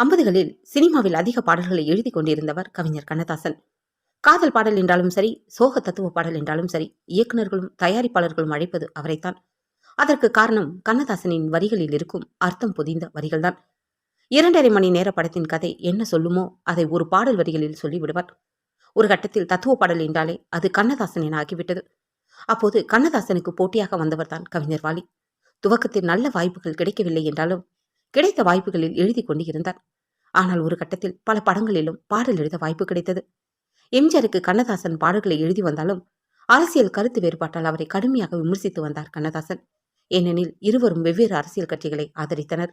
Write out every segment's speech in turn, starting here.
ஐம்பதுகளில் சினிமாவில் அதிக பாடல்களை எழுதி கொண்டிருந்தவர் கவிஞர் கண்ணதாசன். காதல் பாடல் என்றாலும் சரி சோக தத்துவ பாடல் என்றாலும் சரி இயக்குநர்களும் தயாரிப்பாளர்களும் அழைப்பது அவரைத்தான். அதற்கு காரணம் கண்ணதாசனின் வரிகளில் இருக்கும் அர்த்தம் பொதிந்த வரிகள்தான். இரண்டரை மணி நேர படத்தின் கதை என்ன சொல்லுமோ அதை ஒரு பாடல் வரிகளில் சொல்லிவிடுவார். ஒரு கட்டத்தில் தத்துவ பாடல் என்றாலே அது கண்ணதாசன் என ஆகிவிட்டது. அப்போது கண்ணதாசனுக்கு போட்டியாக வந்தவர்தான் கவிஞர் வாலி. துவக்கத்தில் நல்ல வாய்ப்புகள் கிடைக்கவில்லை என்றாலும் கிடைத்த வாய்ப்புகளில் எழுதி கொண்டு இருந்தார் ஆனால் ஒரு கட்டத்தில் பல படங்களிலும் பாடல் எழுத வாய்ப்பு கிடைத்தது. எம்ஜிஆருக்கு கண்ணதாசன் பாடல்களை எழுதி வந்தாலும் அரசியல் கருத்து வேறுபாட்டால் அவரை கடுமையாக விமர்சித்து வந்தார் கண்ணதாசன். ஏனெனில் இருவரும் வெவ்வேறு அரசியல் கட்சிகளை ஆதரித்தனர்.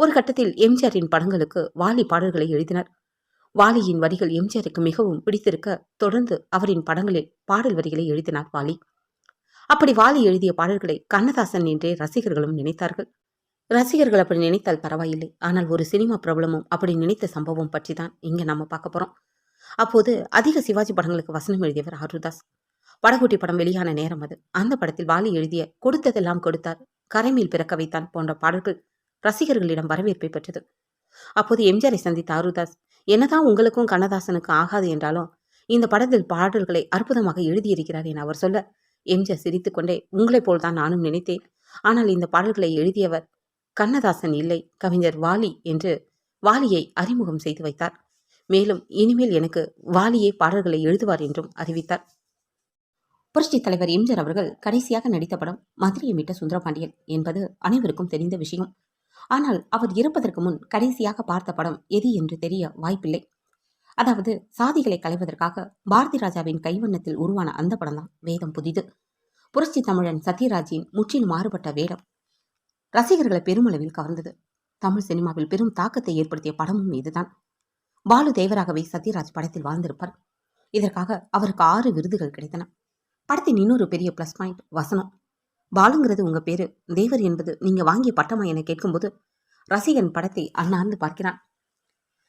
ஒரு கட்டத்தில் எம்ஜிஆரின் படங்களுக்கு வாலி பாடல்களை எழுதினார். வாலியின் வரிகள் எம்ஜிஆருக்கு மிகவும் பிடித்திருக்க தொடர்ந்து அவரின் படங்களில் பாடல் வரிகளை எழுதினார் வாலி. அப்படி வாலி எழுதிய பாடல்களை கண்ணதாசன் என்றே ரசிகர்களும் நினைத்தார்கள். ரசிகர்கள் அப்படி நினைத்தால் பரவாயில்லை. ஆனால் ஒரு சினிமா பிரபலமும் அப்படி நினைத்த சம்பவம் பற்றி தான் இங்கே நம்ம பார்க்க போகிறோம் அப்போது அதிக சிவாஜி படங்களுக்கு வசனம் எழுதியவர் ஆருதாஸ் படகுட்டி படம் வெளியான நேரம் அது. அந்த படத்தில் வாலி எழுதிய கொடுத்ததெல்லாம் கொடுத்தார். கரைமேல் பிறக்க வைத்தான் போன்ற பாடல்கள் ரசிகர்களிடம் வரவேற்பை பெற்றது. அப்போது எம்ஜிஆரை சந்தித்த ஆருதாஸ் என்னதான் உங்களுக்கும் கண்ணதாசனுக்கும் ஆகாது என்றாலும் இந்த படத்தில் பாடல்களை அற்புதமாக எழுதியிருக்கிறார் என அவர் சொல்ல எம்ஜிஆர் சிரித்துக்கொண்டே உங்களைப் போல்தான் நானும் நினைத்தேன். ஆனால் இந்த பாடல்களை எழுதியவர் கண்ணதாசன் இல்லை கவிஞர் வாலி என்று வாலியை அறிமுகம் செய்து வைத்தார். மேலும் இனிமேல் எனக்கு வாலியே பாடல்களை எழுதுவார் என்றும் அறிவித்தார். புரட்சி தலைவர் எம்ஜிஆர் அவர்கள் கடைசியாக நடித்த படம் மதுரையை மீட்ட சுந்தரபாண்டியன் என்பது அனைவருக்கும் தெரிந்த விஷயம். ஆனால் அவர் இறப்பதற்கு முன் கடைசியாக பார்த்த படம் எது என்று தெரிய வாய்ப்பில்லை. அதாவது சாதிகளை களைவதற்காக பாரதி ராஜாவின் கைவண்ணத்தில் உருவான அந்த படம் தான் வேதம் புதிது. புரட்சி தமிழன் சத்யராஜின் முற்றிலும் மாறுபட்ட வேடம். ரசிகர்களை பெருமளவில் கவர்ந்தது. தமிழ் சினிமாவில் பெரும் தாக்கத்தை ஏற்படுத்திய படமும் இதுதான். பாலு தேவராகவே சத்யராஜ் படத்தில் வாழ்ந்திருப்பார். இதற்காக அவருக்கு ஆறு விருதுகள் கிடைத்தன. படத்தின் இன்னொரு பெரிய ப்ளஸ் பாயிண்ட் வசனம். பாலுங்கிறது உங்க பேரு. தேவர் என்பது நீங்க வாங்கிய பட்டமா என கேட்கும்போது ரசிகன் படத்தை அண்ணாந்து பார்க்கிறான்.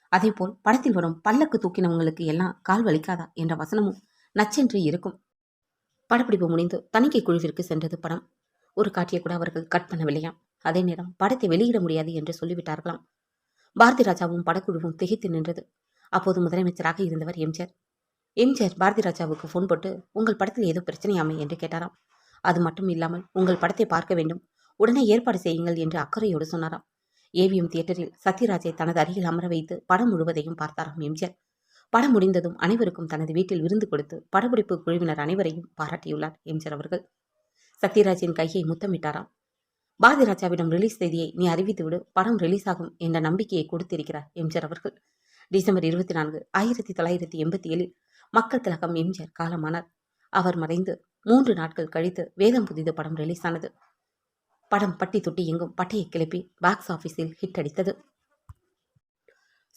அதேபோல் படத்தில் வரும் பல்லக்கு தூக்கினவங்களுக்கு எல்லாம் கால் வலிக்காதா என்ற வசனமும் நச்சென்று இருக்கும். படப்பிடிப்பு முடிந்து தணிக்கை குழுவிற்கு சென்றது படம். ஒரு காட்சியை கூட அவர்கள் கட் பண்ணவில்லையாம். அதே நேரம் படத்தை வெளியிட முடியாது என்று சொல்லிவிட்டார்களாம். பாரதி ராஜாவும் படக்குழுவும் திகைத்து நின்றது. அப்போது முதலமைச்சராக இருந்தவர் எம்ஜிஆர் எம்ஜிஆர் பாரதி ராஜாவுக்கு ஃபோன் போட்டு உங்கள் படத்தில் ஏதோ பிரச்சனையாமை என்று கேட்டாராம். அது மட்டும் இல்லாமல் உங்கள் படத்தை பார்க்க வேண்டும். உடனே ஏற்பாடு செய்யுங்கள் என்று அக்கறையோடு சொன்னாராம். ஏவிஎம் தியேட்டரில் சத்யராஜை தனது அருகில் அமர வைத்து படம் முழுவதையும் பார்த்தாராம் எம்ஜிஆர் படம் முடிந்ததும் அனைவருக்கும் தனது வீட்டில் விருந்து கொடுத்து படப்பிடிப்பு குழுவினர் அனைவரையும் பாராட்டியுள்ளார் எம்ஜிஆர் அவர்கள். சத்யராஜின் கையை முத்தமிட்டாராம். பாரதி ராஜாவிடம் ரிலீஸ் தேதியை நீ அறிவித்துவிடு. படம் ரிலீஸ் ஆகும் என்ற நம்பிக்கையை கொடுத்திருக்கிறார் எம்ஜிஆர் அவர்கள். டிசம்பர் இருபத்தி நான்கு ஆயிரத்தி தொள்ளாயிரத்தி எண்பத்தி ஏழில் மக்கள் திலகம் எம்ஜிஆர் காலமானார். அவர் மறைந்து மூன்று நாட்கள் கழித்து வேதம் புதிது படம் ரிலீஸ் ஆனது. படம் பட்டி தொட்டி எங்கும் பட்டையை கிளப்பி பாக்ஸ் ஆஃபீஸில் ஹிட் அடித்தது.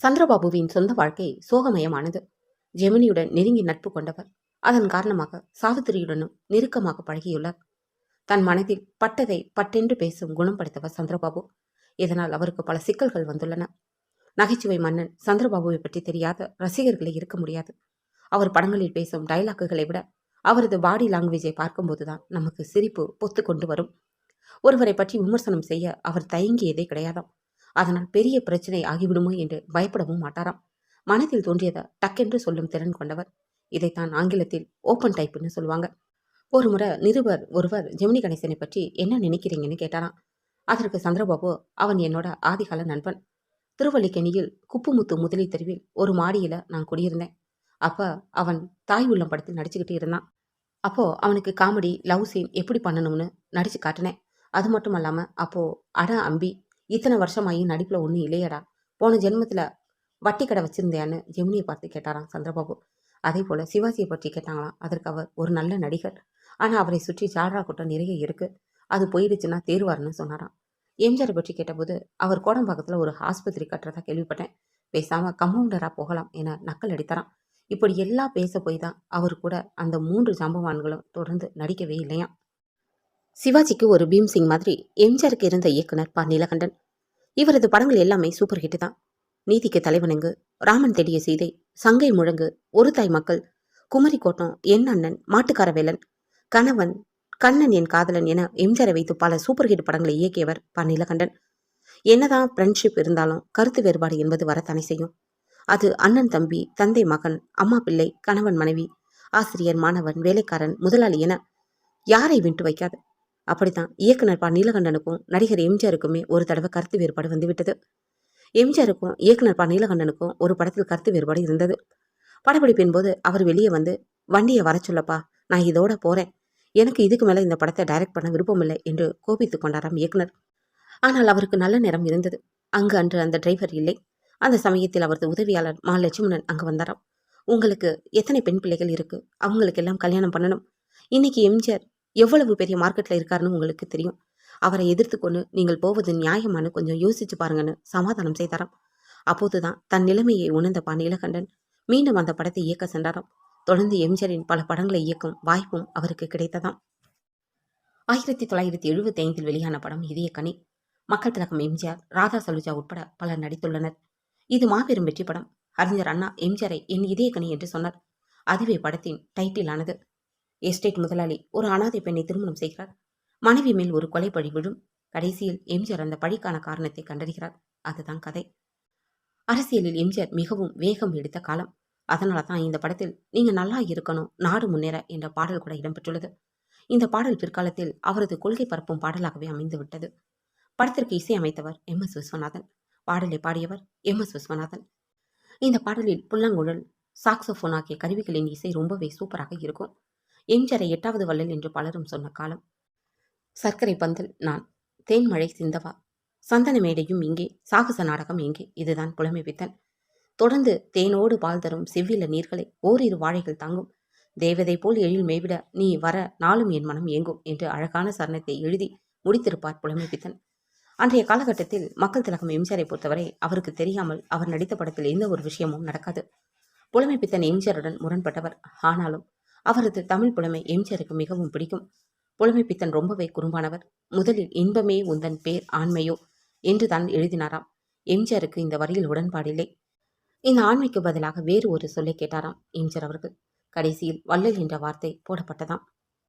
சந்திரபாபுவின் சொந்த வாழ்க்கை சோகமயமானது. ஜெமினியுடன் நெருங்கி நட்பு கொண்டவர். அதன் காரணமாக சாவித்திரியுடனும் நெருக்கமாக பழகியுள்ளார். தன் மனதில் பட்டதை பட்டென்று பேசும் குணம் படைத்தவர் சந்திரபாபு. இதனால் அவருக்கு பல சிக்கல்கள் வந்துள்ளன. நகைச்சுவை மன்னன் சந்திரபாபுவை பற்றி தெரியாத ரசிகர்களே இருக்க முடியாது. அவர் படங்களில் பேசும் டைலாக்குகளை விட அவரது பாடி லாங்குவேஜை பார்க்கும்போதுதான் நமக்கு சிரிப்பு பொத்து கொண்டு வரும். ஒருவரை பற்றி விமர்சனம் செய்ய அவர் தயங்கியதே கிடையாதாம். அதனால் பெரிய பிரச்சனை ஆகிவிடுமோ என்று பயப்படவும் மாட்டாராம். மனதில் தோன்றியதை டக்கென்று சொல்லும் திறன் கொண்டவர். இதைத்தான் ஆங்கிலத்தில் ஓப்பன் டைப்னு சொல்லுவாங்க. ஒரு முறை நிருபர் ஒருவர் ஜெமினி கணேசனை பற்றி என்ன நினைக்கிறீங்கன்னு கேட்டாராம். அதற்கு சந்திரபாபு அவன் என்னோட ஆதிகால நண்பன். திருவல்லிக்கேணியில் குப்புமுத்து முதலி தெருவில் ஒரு மாடியில் நான் குடியிருந்தேன். அப்போ அவன் தாய் உள்ளம் படத்தில் நடிச்சுக்கிட்டு இருந்தான். அப்போது அவனுக்கு காமெடி லவ் சீன் எப்படி பண்ணணும்னு நடிச்சு காட்டினேன். அது மட்டும் இல்லாமல் அப்போது அட அம்பி இத்தனை வருஷமாயி நடிப்பில் ஒன்றும் இல்லையடா. போன ஜென்மத்தில் வட்டி கடை வச்சுருந்தேன்னு ஜெமினியை பார்த்து கேட்டாராம் சந்திரபாபு. அதே போல் சிவாஜியை பற்றி கேட்டாங்களாம். அதற்கு அவர் ஒரு நல்ல நடிகர். ஆனால் அவரை சுற்றி ஜால்ரா கூட்டம் நிறைய இருக்குது அது போயிடுச்சுன்னா தேர்வார்னு சொன்னாராம். எம்ஜிஆரை பற்றி கேட்டபோது அவர் கோடம்பாக்கத்தில் ஒரு ஆஸ்பத்திரி கட்டுறதா கேள்விப்பட்டேன். பேசாமல் கம்பவுண்டராக போகலாம் என நக்கல் அடித்தாராம். இப்படி எல்லாம் பேச போய் தான் அவர் கூட அந்த மூன்று ஜாம்பவான்களும் தொடர்ந்து நடிக்கவே இல்லையாம். சிவாஜிக்கு ஒரு பீம்சிங் மாதிரி எம்ஜிஆருக்கு இருந்த இயக்குனர் ப. நீலகண்டன். இவரது படங்கள் எல்லாமே சூப்பர் ஹிட் தான். நீதிக்கு தலைவனுங்கு ராமன் தேடிய சீதை சங்கை முழங்கு ஒரு தாய் மக்கள் குமரி கோட்டம் என் அண்ணன் மாட்டுக்கார வேலன் கணவன் கண்ணன் என் காதலன் என எம்ஜிஆரை வைத்து பல சூப்பர் ஹிட் படங்களை இயக்கியவர் ப நீலகண்டன் என்னதான் ஃப்ரெண்ட்ஷிப் இருந்தாலும் கருத்து வேறுபாடு என்பது வரத்தானே செய்யும். அது அண்ணன் தம்பி தந்தை மகன் அம்மா பிள்ளை கணவன் மனைவி ஆசிரியர் மாணவன் வேலைக்காரன் முதலாளி என யாரை விட்டு வைக்காது. அப்படித்தான் இயக்குனர் ப நீலகண்டனுக்கும் நடிகர் எம்ஜிஆருக்குமே ஒரு தடவை கருத்து வேறுபாடு வந்துவிட்டது. எம்ஜிஆருக்கும் இயக்குனர் ப நீலகண்டனுக்கும் ஒரு படத்தில் கருத்து வேறுபாடு இருந்தது. படப்பிடிப்பின் போது அவர் வெளியே வந்து வண்டியை வர சொல்லப்பா நான் இதோட போகிறேன் எனக்கு இதுக்கு மேலே இந்த படத்தை டைரக்ட் பண்ண விருப்பமில்லை என்று கோபித்துக் கொண்டாராம் இயக்குனர். ஆனால் அவருக்கு நல்ல நேரம் இருந்தது. அங்கு அன்று அந்த டிரைவர் இல்லை. அந்த சமயத்தில் அவரது உதவியாளர் மா. லட்சுமணன் அங்கு வந்தாராம். உங்களுக்கு எத்தனை பெண் பிள்ளைகள் இருக்குது அவங்களுக்கு எல்லாம் கல்யாணம் பண்ணணும். இன்னைக்கு எம்ஜிஆர் எவ்வளவு பெரிய மார்க்கெட்டில் இருக்காருன்னு உங்களுக்கு தெரியும். அவரை எதிர்த்து கொண்டு நீங்கள் போவது நியாயமானு கொஞ்சம் யோசிச்சு பாருங்கன்னு சமாதானம் செய்தாராம். அப்போதுதான் தன் நிலைமையை உணர்ந்த பா. நீலகண்டன் மீண்டும் அந்த படத்தை இயக்க சென்றாராம். தொடர்ந்து எம்ஜிஆரின் பல படங்களை இயக்கும் வாய்ப்பும் அவருக்கு கிடைத்ததாம். ஆயிரத்தி தொள்ளாயிரத்தி எழுபத்தி ஐந்தில் வெளியான படம் இதய கனி மக்கள் திலகம் எம்ஜிஆர் ராதா சலுஜா உட்பட பலர் நடித்துள்ளனர். இது மாபெரும் வெற்றி படம். அறிஞர் அண்ணா எம்ஜிஆரை என் இதய கனி என்று சொன்னார். அதுவே படத்தின் டைட்டில் ஆனது எஸ்டேட் முதலாளி ஒரு அனாதை பெண்ணை திருமணம் செய்கிறார். மனைவி மேல் ஒரு கொலை பழி விழும். கடைசியில் எம்ஜிஆர் அந்த பழிக்கான காரணத்தை கண்டறிகிறார். அதுதான் கதை. அரசியலில் எம்ஜிஆர் மிகவும் வேகம் எடுத்த காலம். அதனால தான் இந்த படத்தில் நீங்கள் நல்லா இருக்கணும் நாடு முன்னேற என்ற பாடல் கூட இடம்பெற்றுள்ளது. இந்த பாடல் பிற்காலத்தில் அவரது கொள்கை பரப்பும் பாடலாகவே அமைந்து விட்டது. படத்திற்கு இசையமைத்தவர் எம். எஸ். விஸ்வநாதன் பாடலை பாடியவர் எம். எஸ். விஸ்வநாதன். இந்த பாடலில் புல்லாங்குழல் சாக்ஸோஃபோன் ஆகிய கருவிகளின் இசை ரொம்பவே சூப்பராக இருக்கும். எம்ஜரை எட்டாவது வள்ளல் என்று பலரும் சொன்ன காலம். சர்க்கரை பந்தல் நான். தேன்மழை சிந்தவா. சந்தன மேடையும் இங்கே சாகச நாடகம் இங்கே. இதுதான் புலமை வித்தன். தொடர்ந்து தேனோடு பால் தரும் செவ்வில நீர்களை ஓரிரு வாழைகள் தாங்கும். தேவதை போல் எழில் மேவிட நீ வர நாளும் என் மனம் ஏங்கும் என்று அழகான சரணத்தை எழுதி முடித்திருப்பார் புலமை பித்தன். அன்றைய காலகட்டத்தில் மக்கள் திலகம் எம்ஜிஆரை பொறுத்தவரை அவருக்கு தெரியாமல் அவர் நடித்த படத்தில் எந்த ஒரு விஷயமும் நடக்காது. புலமை பித்தன் எம்ஜிஆருடன் முரண்பட்டவர் ஆனாலும் அவரது தமிழ் புலமை எம்ஜிஆருக்கு மிகவும் பிடிக்கும். புலமை பித்தன் ரொம்பவே குறும்பானவர். முதலில் இன்பமே உந்தன் பேர் ஆண்மையோ என்று தான் எழுதினாராம். எம்ஜிஆருக்கு இந்த வரியில் உடன்பாடில்லை. இந்த ஆண்மைக்கு பதிலாக வேறு ஒரு சொல்லை கேட்டாராம். எம்ஜிஆர் அவர்கள். கடைசியில் வள்ளல் என்ற வார்த்தை போடப்பட்டதாம்.